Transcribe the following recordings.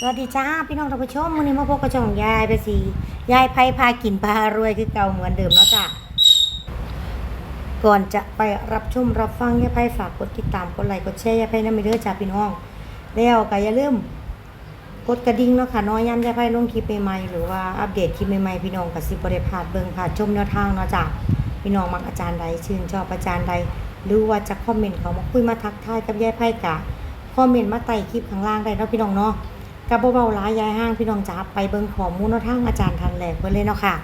สวัสดีจ้าพี่น้องท่านผู้ชมวันนี้มาพบกับช่องยายไปสียายไพพากินพารวยคือเก่าเหมือนเดิมเนาะจ้ะก่อนจะไปรับชมรับฟังยายไพฝากกดติดตามกดไลค์กดแชร์ยายไพ่น้ำไม่เด้อจ้าพี่น้อง แล้วก็อย่าลืมกดกระดิ่งเนาะค่ะน้อยย้ำยายไพ่ลงคลิปใหม่ๆหรือว่าอัปเดตคลิปใหม่ๆพี่น้องกับสิบริพาดเบิ่งผ่าชมแนวทางเนาะจ้ะพี่น้องมักอาจารย์ใดชื่นชอบอาจารย์ใดหรือว่าจะคอมเมนต์เขามาคุยมาทักทายกับยายไพกะคอมเมนต์มาใต้คลิปข้างล่างได้เนาะพี่น้องเนาะ กับเบาๆหลายยายห้างพี่น้องจ๋าไปเบิ่งข้อมูลแนวทางอาจารย์ทันแหลกเพิ่นเลยเนาะค่ะ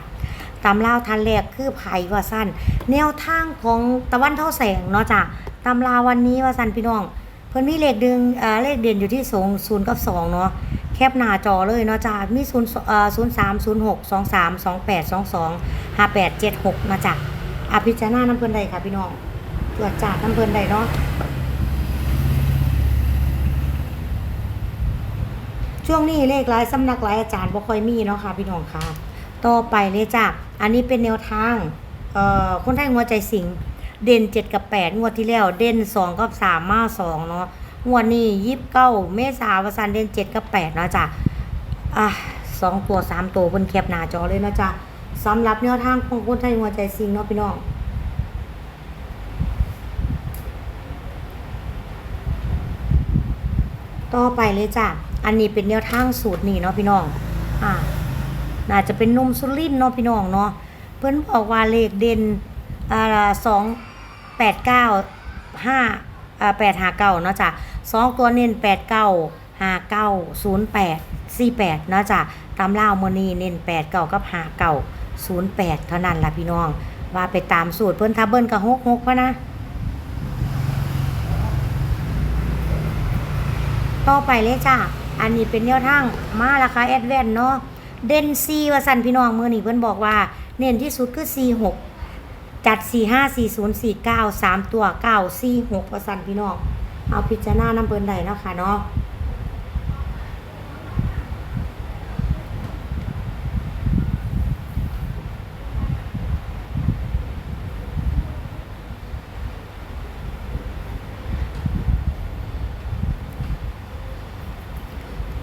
ตามลาวทันแหลกคือไผ่ว่าสั้นแนวทางของตะวันเท่าแสงเนาะจ้ะตามลาววันนี้ว่าสั้นพี่น้อง เพิ่นมีเลขดึงเอ่อเลขเด่นอยู่ที่สองศูนย์กับสองเนาะแคปหน้าจอเลยเนาะจ้ะมีศูนย์เอ่อศูนย์สามศูนย์หกสองสามสองแปดสองสองห้าแปดเจ็ดหกนะจ้ะอาพิจาราน้ำเพิ่นใดค่ะพี่น้องตรวจจัดน้ำเพิ่นใดเนาะ ช่วงนี้เลขหลายสำนักหลายอาจารย์บ่ค่อยมีเนาะค่ะพี่น้องค่ะ ต่อไปเลยจ้ะอันนี้เป็นแนวทางเอ่อคนไทยหัวใจสิงเด่น7กับ8งวดที่แล้ว เด่น2กับ3มา2เนาะงวดนี้29เมษาวสันเด่น7กับ8เนาะจ้ะอะสองตัวสามตัวบนแคปหน้าจอเลยเนาะจ้ะสำหรับแนวทางของคนไทยหัวใจสิงเนาะพี่น้องต่อไปเลยจ้ะ อันนี้เป็นแนวทางสูตรนี่เนาะพี่น้อง อ่า น่าจะเป็นนมสุรินเนาะพี่น้องเนาะ เพิ่นบอกว่าเลขเด่นอ่าสองแปดเก้าห้าอ่าแปดห้าเก้าเนาะจ้ะสองตัวเน้นแปดเก้าห้าเก้าศูนย์แปดสี่แปดเนาะจ้ะตามล่าวมือนี้เน้นแปดเก้ากับห้าเก้าศูนย์แปดเท่านั้นล่ะพี่น้อง ว่าไปตามสูตรเพิ่นทับเบิ้ลกับหกหกพะนะต่อไปเลยจ้า อันนี้เป็นแนวทางมาราคาแอดแวนเนาะเด่นซีว่าสันพี่น้องมือนี่เพิ่นบอกว่า เน้นที่สุดคือซีหกจัดสี่ห้าสี่ศูนย์สี่เก้าสามตัวเก้าสี่หกว่าสันพี่น้องเอาพิจารณาน้ำเพิ่นใดเนาะค่ะเนาะ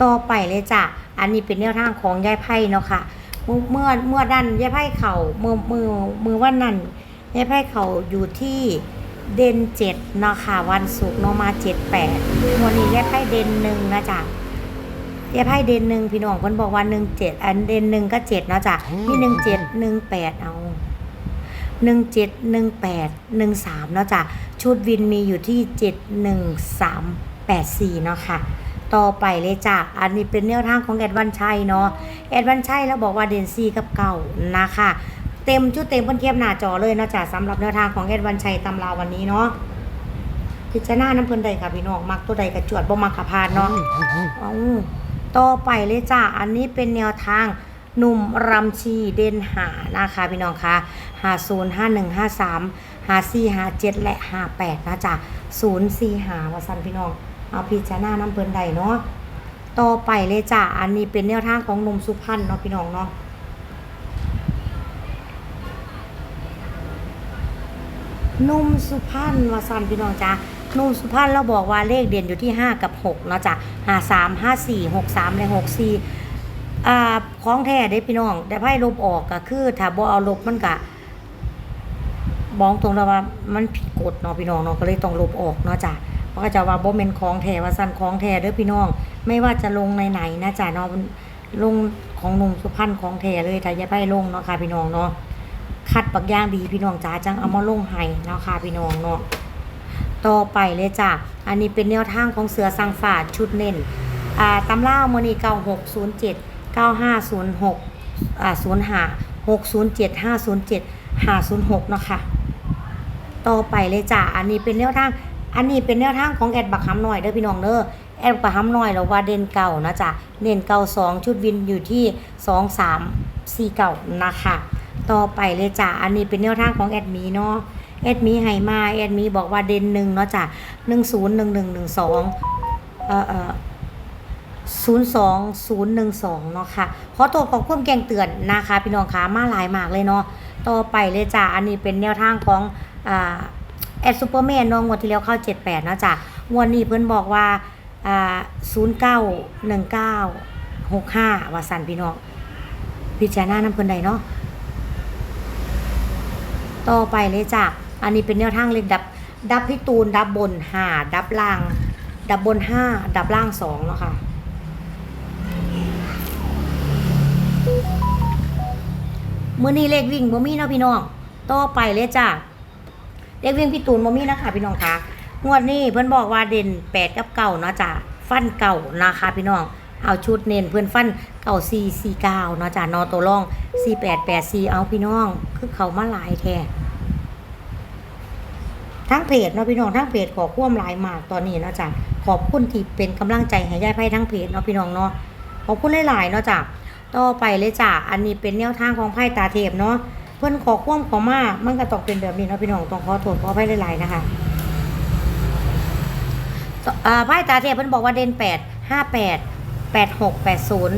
ต่อไปเลยจ้ะ อันนี้เป็นแนวทางของยายไพ่เนาะค่ะ เมื่อเมื่อเมื่อดันยายไพ่เข่ามือมือมือวันนั้นยายไพ่เข่าอยู่ที่เดนเจ็ดเนาะค่ะ วันศุกร์เนาะมาเจ็ดแปดวันนี้ยายไพ่เดนหนึ่งนะจ๊ะยายไพ่เดนหนึ่งพี่น้องเพิ่นบอกว่าหนึ่งเจ็ดอันเดนหนึ่งก็เจ็ดเนาะจ้ะมีหนึ่งเจ็ดหนึ่งแปดเอาหนึ่งเจ็ดหนึ่งแปดหนึ่งสามเนาะจ้ะชุดวินมีอยู่ที่เจ็ดหนึ่งสามแปดสี่เนาะค่ะ ต่อไปเลยจ้ะอันนี้เป็นแนวทางของแอดวันชัยเนาะแอดวันชัยแล้วบอกว่าเดนซีกับเก่านะคะเต็มชุดเต็มเพิ่นเทียบหน้าจอเลยเนาะจ้ะสำหรับแนวทางของแอดวันชัยตำราวันนี้เนาะพิจารณาน้ำเพิ่นใดค่ะพี่น้องมักตัวใดกระจวดบ่มักขับพานเนาะเอาต่อไปเลยจ้ะอันนี้เป็นแนวทางหนุ่มรำชีเด่นหานะคะพี่น้องคะหาศูนย์ห้าหนึ่งห้าสามหาสี่หาเจ็ดและหาแปดนะจ๊ะศูนย์สี่หาวาสันพี่น้อง เอาพิจารณาน้ำเพิ่นใดเนาะต่อไปเลยจ้ะอันนี้เป็นแนวทางของนมสุพรรณเนาะพี่น้องเนาะนุ่มสุพรรณวาสันพี่น้องจ้ะนุ่มสุพรรณเราบอกว่าเลขเด่นอยู่ที่ 5 กับ 6 เนาะจ้ะห้าสามห้าสี่หกสามและหกสี่อ่าของแท้เด้พี่น้อง แต่ไพ่ลบออกก็คือถ้าบ่เอาลบมันก็บอกตรงแล้วว่ามันผิดกฎเนาะพี่น้องเนาะก็เลยต้องลบออกเนาะจ้ะ เพราะก็จะว่าบ่แม่นของแท้ว่าซั่นของแท้เด้อพี่น้อง ไม่ว่าจะลงในไหนๆนะจ้ะเนาะลงของหนุ่มสุพรรณของแท้เลยถ้าอย่าไปลงเนาะค่ะพี่น้องเนาะคัดปักย่างดีพี่น้องจ๋าจังเอามาลงให้เนาะค่ะพี่น้องเนาะต่อไปเลยจ้ะอันนี้เป็นแนวทางของเสือสังฝาดชุดเน้นอ่าตำล่าโมนีเก้าหกศูนย์เจ็ดเก้าห้าศูนย์หกอ่าศูนย์ห้าหกศูนย์เจ็ดห้าศูนย์เจ็ดห้าศูนย์หกเนาะค่ะต่อไปเลยจ้ะอันนี้เป็นแนวทาง อันนี้เป็นแนวทางของแอดบักฮัมหน่อยเด้อพี่น้องเด้อแอดบักฮัมหน่อยเราว่าเด่นเก่านะจ๊ะเด่นเก่าสองชุดวินอยู่ที่สองสามสี่เก่านะคะ ต่อไปเลยจ้ะอันนี้เป็นแนวทางของแอดมีเนาะแอดมีให้มาแอดมีบอกว่าเด่นหนึ่งเนาะจ้ะหนึ่งศูนย์หนึ่งหนึ่งหนึ่งสองเอ่อเอ่อศูนย์สองศูนย์หนึ่งสองเนาะค่ะขอตัวขอบคุณแกงเตือนนะคะ พี่น้องคะมาหลายมากเลยเนาะต่อไปเลยจ้ะอันนี้เป็นแนวทางของอ่า แอดซูเปอร์แมนนาะงวดที่แล้วเข้าเจ็ดแปดเนาะจ้ะงวดนี้เพิ่นบอกว่าอ่าศูนย์เก้าหนึ่งเก้าหกห้าว่าสันพี่น้องพิจารณาน้ำเพิ่นใดเนาะต่อไปเลยจ้ะอันนี้เป็นแนวทางเลขดับ ดับพี่ตูน ดับบนห้าดับล่าง ดับบนห้าดับล่างสองเนาะค่ะมื้อนี้เลขวิ่งบ่มีเนาะพี่น้อง ต่อไปเลยจ้ะ เลขวิ่งพี่ตูนบ่มีนะคะพี่น้องคะงวดนี้เพิ่อนบอกว่าเด่นแปดกับเก่าเนาะจ้ะฟันเก่านะคะพี่น้องเอาชุดเน้นเพื่อนฟันเก่าสี่สี่เก้าเนาะจ้ะนอตัวร่องสี่แปดแปดสี่เอาพี่น้อง คือเขามาหลายแท้ทั้งเพจเนาะพี่น้องทั้งเพจขอควมลายมากตอนนี้เนาะจ้ะขอบคุณที่เป็นกำลังใจให้ยายไพ่ทั้งเพจเนาะพี่น้องเนาะขอบคุณหลายๆเนาะจ้ะต่อไปเลยจ้ะอันนี้เป็นแนวทางของไพ่ตาเทพเนาะ เพื่อนขอความขอมามันก็ต้องเป็นแบบนี้เนาะพี่น้องต้องขอโทษขอไพ่หลายๆนะคะไพ่ตาเทพเพิ่นบอกว่าเด่นแปดห้าแปดแปดหกแปดศูนย์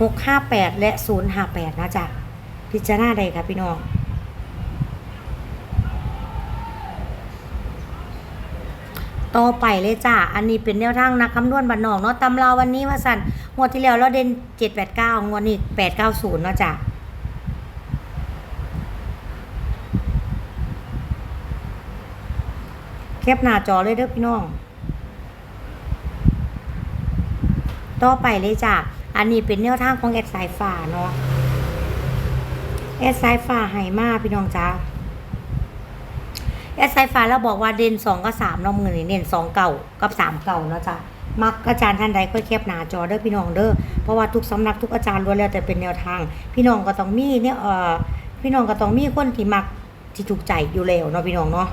หกห้าแปดและศูนย์ห้าแปดนะจ๊ะพิจารณาใดค่ะพี่น้องต่อไปเลยจ้า อันนี้เป็นแนวทางนักคำนวณบันนอกเนาะตำราวันนี้ว่าสันงวดที่แล้วเราเด่นเจ็ดแปดเก้างวดนี้แปดเก้าศูนย์เนาะจ้ะแค ปหน้าจอเลยเด้อพี่น้อง ต่อไปเลยจ้ะ อันนี้เป็นแนวทางของแอดสายฟ้าเนาะ แอดสายฟ้าไห้มาพี่น้องจ้าแอดไซฟ้าแล้วบอกว่าเด่นสองกับสามเนาะมือนเน้นสองเก่ากับสามเก่านะจ้ะมักอาจารย์ท่านใดค่อยแคบหน้าจอเด้อพี่น้องเด้อเพราะว่าทุกสำนักทุกอาจารย์ล้วนแล้วแต่เป็นแนวทาง พี่น้องก็ต้องมีเนี่ยเอ่อพี่น้องก็ต้องมีคนที่มักที่ถูกใจอยู่แล้วเนาะพี่น้องเนาะ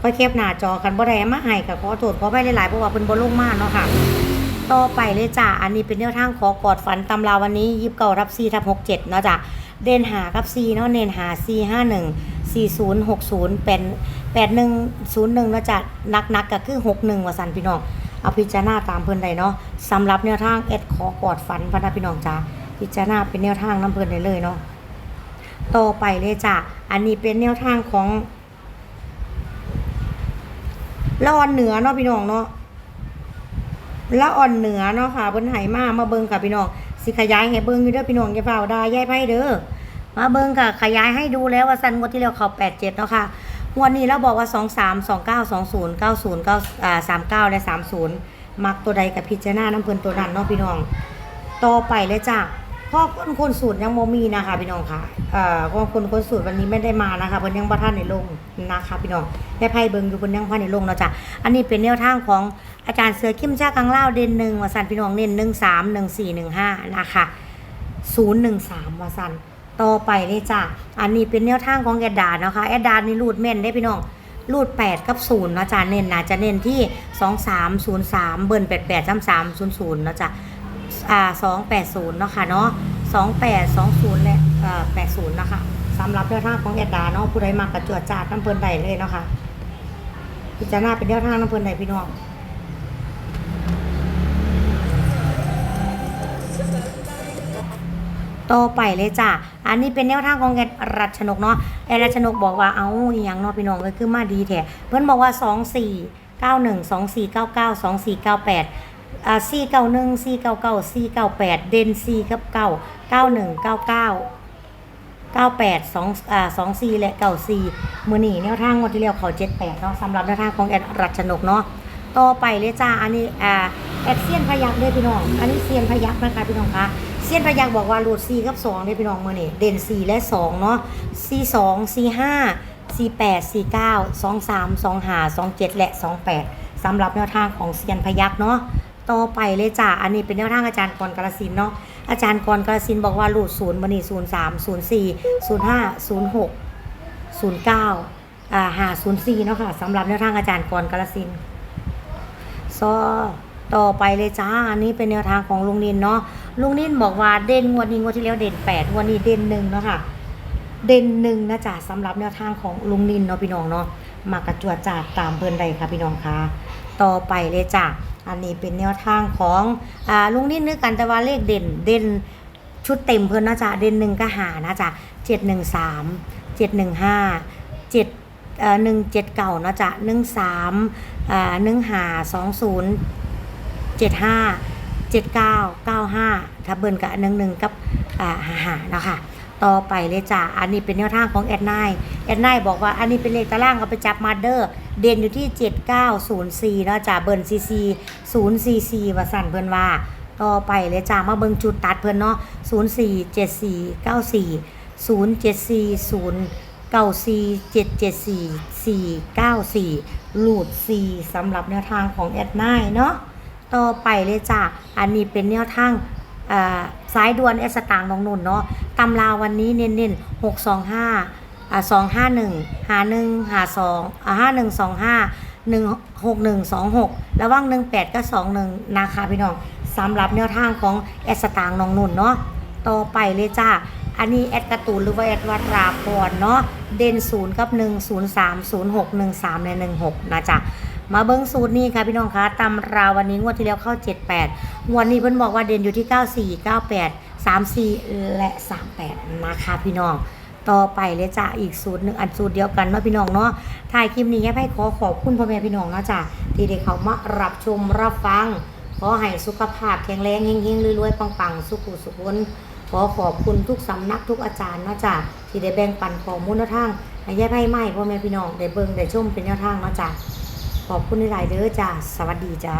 ค่อยแคบหน้าจอกันบ่ได้มาให้ก็ขอโทษขอไปหลายๆเพราะว่าเป็นบ่ลงมากเนาะค่ะ ต่อไปเลยจ้ะอันนี้เป็นแนวทางขอกอดฝันตำราวันนี้ยิบเก่ารับซีทับหกเจ็ดเนาะจ้ะเดนหากับซีเนาะเนนหาซีห้าหนึ่งสี่ศูนย์หกศูนย์เป็นแปดหนึ่งศูนย์หนึ่งเนาะจ้ะนักนักก็คือหกหนึ่งว่าสันพี่น้องเอาพิจารณาตามเพิ่อนใดเนาะสำหรับแนวทางเอ็ดขอกอดฝันพะนะพี่น้องจ้ะพิจารณาเป็นแนวทางน้ำเพิ่อนได้เลยเนาะต่อไปเลยจ้ะอันนี้เป็นแนวทางของ ละอ่อนเหนือเนาะพี่น้องเนาะละอ่อนเหนือเนาะค่ะเพิ่นไหมามาเบิ่งค่ะพี่น้องสิขยายให้เบิ่งอยู่เด้อพี่น้องอย่าเฝ้าด่ายายไผเด้อมาเบิ่งค่ะ ขยายให้ดูแล้วว่าซันงวดที่แล้วเขา87เจ็ดเนาะค่ะงวดนี้เราบอกว่า23 29 20 90 9อ่า39และ30มักตัวใดกับพิจารณาน้ำเพิ่นตัวนั้นเนาะพี่น้อง ต่อไปเลยจ้ะ พ่อคนคนสูตรยังโมมีนะคะพี่น้องค่ะเอ่อคนคนคนสูตรวันนี้ไม่ได้มานะคะเพิ่นยังบ่ทันในลงนะคะพี่น้องได้ไพ่เบิงอยู่เพิ่นยังบ่ทันในลงเนาะจ้ะอันนี้เป็นแนวทางของอาจารย์เสือคิมชากังเล่าเด่นหนึ่งวาสันพี่น้องเน้นหนึ่งสามหนึ่งสี่หนึ่งห้านะคะศูนย์หนึ่งสามวาสันต่อไปเลยจ้ะอันนี้เป็นแนวทางของแอดดานะคะแอดดานี่รูดแม่นได้พี่น้องรูด 8 กับ0เนาะจ้ะเน้นนะจะเน้นที่ 2 3 0 3 เบิร์น8 8 3 3 0 0 เนาะจ้ะอ่า2 8 0เนาะค่ะเนาะ2 8 2 0และเอ่อ80เนาะค่ะสำหรับแนวทางของแอดดาเนาะผู้ใดมากระจวดจาดน้ำเพลินใดเลยเนาะค่ะพิจารณาเป็นแนวทางน้ำเพลินใดพี่น้องต่อไปเลยจ้ะ อันนี้เป็นแนวทางของแอดรัชนกเนาะ แอดรัชนกบอกว่าเอาอหย่างเนาะพี่น้องก็คือมาดีแท้เพื่อนบอกว่า 2 4 9 1 2 4 9 9 2 4 9 8 อ่าสี่เก้าหนึ่งสี่เก้าเก้าสี่เก้าแปดเด่นสี่กับเก้าเก้าหนึ่งเก้าเก้าเก้าแปดสองอ่าสองสี่และเก้าสี่มือหนีแนวทางงดที่เรียวเขาเจ็ดแปดเนาะสำหรับแนวทางของแอดรัชนกเนาะต่อไปเลยจ้าอันนี้อ่าแอดเซียนพยักเลยพี่น้อง อันนี้เซียนพยักนะคะพี่น้องคะเซียนพยักบอกว่าหลดสี่กับสองเลยพี่น้องมือหนีเด่นสี่และสองเนาะสี่สองสี่ห้าสี่แปดสี่เก้าสองสามสองห้าสองเจ็ดและสองแปดสำหรับแนวทางของเซียนพยักเนาะ ต่อไปเลยจ้าอันนี้เป็นแนวทางอาจารย์กรกาลสินเนาะอาจารย์กรกาลสินบอกว่ารูดศูนย์บันนี่ศูนย์สามศูนย์สี่ศูนย์ห้าศูนย์หกศูนย์เก้าอ่าหาศูนย์สี่เนาะค่ะสำหรับแนวทางอาจารย์กรกาลสินซอต่อไปเลยจ้า อันนี้เป็นแนวทางของลุงนินเนาะ ลุงนินบอกว่าเด่นงวดนี้งวดที่แล้วเด่นแปดงวดนี้เด่นหนึ่งเนาะค่ะ เด่นหนึ่งนะจ๊ะสำหรับแนวทางของลุงนินเนาะพี่น้องเนาะ มากระจวดจาดตามเพิ่อนใดค่ะพี่น้องคะ ต่อไปเลยจ้ะ อันนี้เป็นแนวทางของอ่าลุงนินนึกกันแต่ว่าเลขเด่นเด่นชุดเต็มเพิ่อนนะจ๊ะเด่นหนึ่งก็หานะจ๊ะเจ็ดหนึ่งสามเจ็ดหนึ่งห้าเจ็ดเอ่อหนึ่งเจ็ดเก่านะจ๊ะหนึ่งสามอ่าหนึ่งหาสองศูนย์75 79 95ถ้าเบิ่นกับหนึ่งหนึ่งกับอ่าหาหาเนาะค่ะ ต่อไปเลยจ้ะอันนี้เป็นแนวทางของแอดไนแอดไนบอกว่าอันนี้เป็นเลขตารางเอาไปจับมาเดอร์ เด่นอยู่ที่ 7904เนาะจ้ะเบิ่นซีซี044ว่าสั่นเพิ่อนว่า ต่อไปเลยจ้ะมาเบิงจุดตัดเพิ่อนเนาะ047494 0740 94774ลูด4สำหรับแนวทางของแอดไนเนาะต่อไปเลยจ้ะอันนี้เป็นแนวทาง สายด่วนเอสตางน้องนุ่นเนาะตำราวันนี้เน้นๆหกสองห้าสองห้าหนึ่งหาหนึ่งหาสองห้าหนึ่งสองห้าหนึ่งหกหนึ่งสองหกระว่างหนึ่งแปดก็สองหนึ่งนะคะพี่น้องสำหรับแนวทางของเอสตางน้องนุ่นเนาะต่อไปเลยจ้าอันนี้แอดกระตูนหรือว่าแอดวัตราพรเนาะเด่นศูนย์กับหนึ่งศูนย์สามศูนย์หกหนึ่งสามในหนึ่งหกนะจ๊ะ มาเบิ้งสูตรนี้ค่ะพี่น้องคะตำราวันนี้งวดที่แล้วเข้า 78งวดนี้เพิ่นบอกว่าเด่นอยู่ที่ 94 98 34 และ 38 นะคะพี่น้องต่อไปเลยจ้ะอีกสูตรหนึ่งอันสูตรเดียวกันเนาะพี่น้องเนาะถ่ายคลิปนี้ให้ขอขอบคุณพ่อแม่พี่น้องนะจ๊ะที่ได้เขามารับชมรับฟัง ขอให้สุขภาพแข็งแรงเฮงๆรวยๆปังๆ สุขุสุขวนขอขอบคุณทุกสำนักทุกอาจารย์นะจ๊ะที่ได้แบ่งปันข้อมูลแนวทางให้ยายไพ่ไม้พ่อแม่พี่น้องได้เบิ่งได้ชมเป็นแนวทางนะจ๊ะ ขอบคุณหลายๆเด้อจ้า สวัสดีจ้า